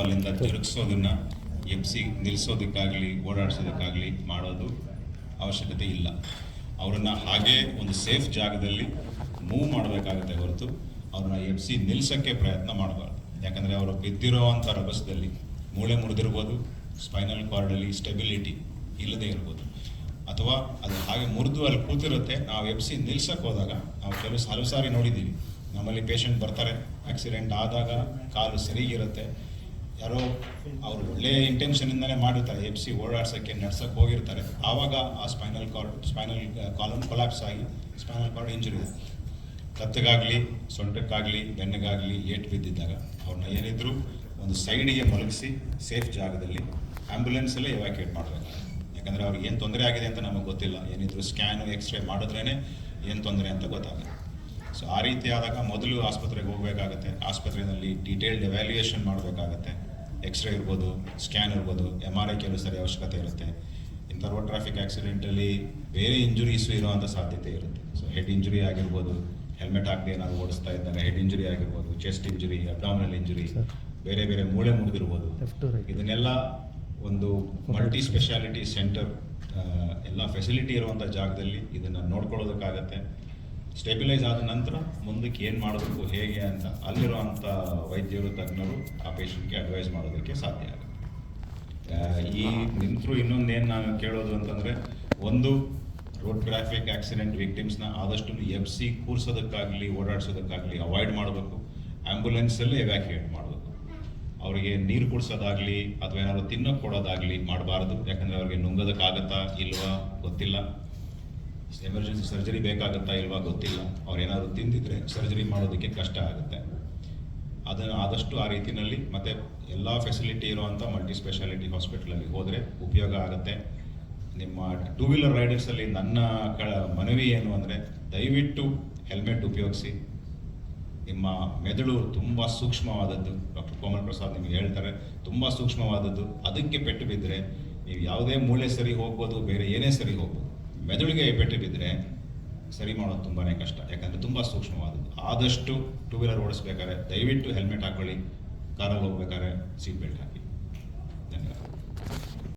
ಆದಷ್ಟು ಅಲ್ಲಿಂದ F C ನಿಲ್ಲಿಸೋದಕ್ಕಾಗಲಿ, ಓಡಾಡಿಸೋದಕ್ಕಾಗಲಿ ಮಾಡೋದು ಅವಶ್ಯಕತೆ ಇಲ್ಲ. ಅವರನ್ನು ಹಾಗೇ ಒಂದು ಸೇಫ್ ಜಾಗದಲ್ಲಿ ಮೂವ್ ಮಾಡಬೇಕಾಗುತ್ತೆ ಹೊರತು ಅವ್ರನ್ನ ಎಬ್ಸಿ ನಿಲ್ಲಿಸೋಕ್ಕೆ ಪ್ರಯತ್ನ ಮಾಡಬಾರ್ದು. ಯಾಕಂದರೆ ಅವರು ಬಿದ್ದಿರೋ ಅಂಥ ರಭಸದಲ್ಲಿ ಮೂಳೆ ಮುರಿದಿರ್ಬೋದು ಸ್ಪೈನಲ್ ಕಾರ್ಡಲ್ಲಿ ಸ್ಟೆಬಿಲಿಟಿ ಇಲ್ಲದೇ ಇರ್ಬೋದು. ಅಥವಾ ಅದು ಹಾಗೆ ಮುರಿದು ಅಲ್ಲಿ ಕೂತಿರುತ್ತೆ, ನಾವು ಎಬ್ಸಿ ನಿಲ್ಸಕ್ಕೆ ಹೋದಾಗ ನಾವು ಕೆಲವು ಹಲವು ಸಾರಿ ನೋಡಿದ್ದೀವಿ. ನಮ್ಮಲ್ಲಿ ಪೇಷಂಟ್ ಬರ್ತಾರೆ ಆಕ್ಸಿಡೆಂಟ್ ಆದಾಗ ಕಾಲು ಸರಿಗಿರುತ್ತೆ ಯಾರೋ ಅವರು ಒಳ್ಳೆ ಇಂಟೆನ್ಷನಿಂದನೇ ಮಾಡಿರ್ತಾರೆ ಎಬ್ಸಿ ಓಡಾಡ್ಸೋಕ್ಕೆ, ನಡ್ಸಕ್ಕೆ ಹೋಗಿರ್ತಾರೆ. ಆವಾಗ ಆ spinal cord spinal column collapse ಆಗಿ ಸ್ಪೈನಲ್ ಕಾರ್ಡ್ ಇಂಜುರಿ ಕತ್ತಿಗಾಗಲಿ, ಸೊಂಟಕ್ಕಾಗಲಿ, ಬೆನ್ನಿಗಾಗಲಿ, ಏಟು ಬಿದ್ದಿದ್ದಾಗ ಅವ್ರನ್ನ ಏನಿದ್ರು ಒಂದು ಸೈಡಿಗೆ ಮಲಗಿಸಿ ಸೇಫ್ ಜಾಗದಲ್ಲಿ ಆ್ಯಂಬುಲೆನ್ಸಲ್ಲೇ ಎವ್ಯಾಕ್ಯೂಟ್ ಮಾಡಬೇಕು. ಯಾಕಂದರೆ ಅವ್ರಿಗೆ ಏನು ತೊಂದರೆ ಆಗಿದೆ ಅಂತ ನಮಗೆ ಗೊತ್ತಿಲ್ಲ. ಏನಿದ್ರು ಸ್ಕ್ಯಾನು ಎಕ್ಸ್ರೇ ಮಾಡಿದ್ರೇ ಏನು ತೊಂದರೆ ಅಂತ ಗೊತ್ತಾಗುತ್ತೆ ಸೊ ಆ ರೀತಿ ಆದಾಗ ಮೊದಲು ಆಸ್ಪತ್ರೆಗೆ ಹೋಗಬೇಕಾಗತ್ತೆ. ಆಸ್ಪತ್ರೆಯಲ್ಲಿ ಡೀಟೇಲ್ಡ್ ಎವ್ಯಾಲ್ಯೂಯೇಷನ್ ಮಾಡಬೇಕಾಗತ್ತೆ. ಎಕ್ಸ್ರೇ ಇರ್ಬೋದು ಸ್ಕ್ಯಾನ್ ಇರ್ಬೋದು ಎಂ ಆರ್ ಐ ಕೆಲವು ಸರಿ ಅವಶ್ಯಕತೆ ಇರುತ್ತೆ. ಇಂಥ ರೋಡ್ ಟ್ರಾಫಿಕ್ ಆ್ಯಕ್ಸಿಡೆಂಟಲ್ಲಿ ಬೇರೆ ಇಂಜುರೀಸು ಇರುವಂಥ ಸಾಧ್ಯತೆ ಇರುತ್ತೆ. ಸೊ ಹೆಡ್ ಇಂಜುರಿ ಆಗಿರ್ಬೋದು ಹೆಲ್ಮೆಟ್ ಹಾಕದೆ ಏನಾದ್ರು ಓಡಿಸ್ತಾ ಇದ್ದಾಗ ಹೆಡ್ ಇಂಜುರಿ ಆಗಿರ್ಬೋದು ಚೆಸ್ಟ್ ಇಂಜುರಿ ಅಬ್ಡಾಮಿನಲ್ ಇಂಜುರಿ. ಬೇರೆ ಬೇರೆ ಮೂಳೆ ಮುರಿದಿರ್ಬೋದು. ಇದನ್ನೆಲ್ಲ ಒಂದು ಮಲ್ಟಿ ಸ್ಪೆಷಾಲಿಟಿ ಸೆಂಟರ್ ಎಲ್ಲ ಫೆಸಿಲಿಟಿ ಇರುವಂಥ ಜಾಗದಲ್ಲಿ ಇದನ್ನು ನೋಡ್ಕೊಳ್ಳೋದಕ್ಕಾಗತ್ತೆ. ಸ್ಟೆಬಿಲೈಸ್ ಆದ ನಂತರ ಮುಂದಕ್ಕೆ ಏನು ಮಾಡಬೇಕು ಹೇಗೆ ಅಂತ ಅಲ್ಲಿರುವಂಥ ವೈದ್ಯರು, ತಜ್ಞರು ಆ ಪೇಷಂಟ್ಗೆ ಅಡ್ವೈಸ್ ಮಾಡೋದಕ್ಕೆ ಸಾಧ್ಯ ಆಗುತ್ತೆ. ಈ ನಿಂತರೂ ಇನ್ನೊಂದೇನು ನಾನು ಕೇಳೋದು ಅಂತಂದರೆ ಒಂದು ರೋಡ್ ಟ್ರಾಫಿಕ್ ಆಕ್ಸಿಡೆಂಟ್ ವಿಕ್ಟಿಮ್ಸ್ನ ಆದಷ್ಟು ಎಫ್ ಸಿ ಕೂರಿಸೋದಕ್ಕಾಗಲಿ, ಓಡಾಡಿಸೋದಕ್ಕಾಗಲಿ ಅವಾಯ್ಡ್ ಮಾಡಬೇಕು. ಆ್ಯಂಬುಲೆನ್ಸಲ್ಲೇ ಎವ್ಯಾಕ್ಯುಯೇಟ್ ಮಾಡಬೇಕು. ಅವರಿಗೆ ನೀರು ಕುಡಿಸೋದಾಗಲಿ ಅಥವಾ ಏನಾದ್ರು ತಿನ್ನೋಕೆ ಕೊಡೋದಾಗಲಿ ಮಾಡಬಾರ್ದು. ಯಾಕಂದರೆ ಅವ್ರಿಗೆ ನುಂಗೋದಕ್ಕಾಗತ್ತಾ ಇಲ್ವಾ ಗೊತ್ತಿಲ್ಲ. ಎಮರ್ಜೆನ್ಸಿ ಸರ್ಜರಿ ಬೇಕಾಗುತ್ತಾ ಇಲ್ವಾ ಗೊತ್ತಿಲ್ಲ. ಅವ್ರು ಏನಾದರೂ ತಿಂದಿದ್ರೆ ಸರ್ಜರಿ ಮಾಡೋದಕ್ಕೆ ಕಷ್ಟ ಆಗುತ್ತೆ. ಅದನ್ನು ಆದಷ್ಟು ಆ ರೀತಿಯಲ್ಲಿ ಮತ್ತೆ ಎಲ್ಲ ಫೆಸಿಲಿಟಿ ಇರುವಂಥ ಮಲ್ಟಿ ಸ್ಪೆಷಾಲಿಟಿ ಹಾಸ್ಪಿಟ್ಲಲ್ಲಿ ಹೋದರೆ ಉಪಯೋಗ ಆಗುತ್ತೆ. ನಿಮ್ಮ ಟೂ ವೀಲರ್ ರೈಡರ್ಸಲ್ಲಿ ನನ್ನ ಕ ಮನವಿ ಏನು ಅಂದರೆ ದಯವಿಟ್ಟು ಹೆಲ್ಮೆಟ್ ಉಪಯೋಗಿಸಿ. ನಿಮ್ಮ ಮೆದುಳು ತುಂಬ ಸೂಕ್ಷ್ಮವಾದದ್ದು. ಡಾಕ್ಟರ್ ಕೋಮಲ್ ಪ್ರಸಾದ್ ನಿಮಗೆ ಹೇಳ್ತಾರೆ, ತುಂಬ ಸೂಕ್ಷ್ಮವಾದದ್ದು. ಅದಕ್ಕೆ ಪೆಟ್ಟು ಬಿದ್ದರೆ ನೀವು ಯಾವುದೇ ಮೂಳೆ ಸರಿ ಹೋಗ್ಬೋದು, ಬೇರೆ ಏನೇ ಸರಿ ಹೋಗ್ಬೋದು. ಮೆದುಳಿಗೆ ಪೆಟ್ಟು ಬಿದ್ದರೆ ಸರಿ ಮಾಡೋದು ತುಂಬಾ ಕಷ್ಟ. ಯಾಕಂದರೆ ತುಂಬ ಸೂಕ್ಷ್ಮವಾದದ್ದು. ಆದಷ್ಟು ಟೂ ವೀಲರ್ ಓಡಿಸ್ಬೇಕಾದ್ರೆ ದಯವಿಟ್ಟು ಹೆಲ್ಮೆಟ್ ಹಾಕ್ಕೊಳ್ಳಿ ಕಾರಲ್ಲಿ ಹೋಗ್ಬೇಕಾದ್ರೆ ಸೀಟ್ ಬೆಲ್ಟ್ ಹಾಕಿ. ಧನ್ಯವಾದ.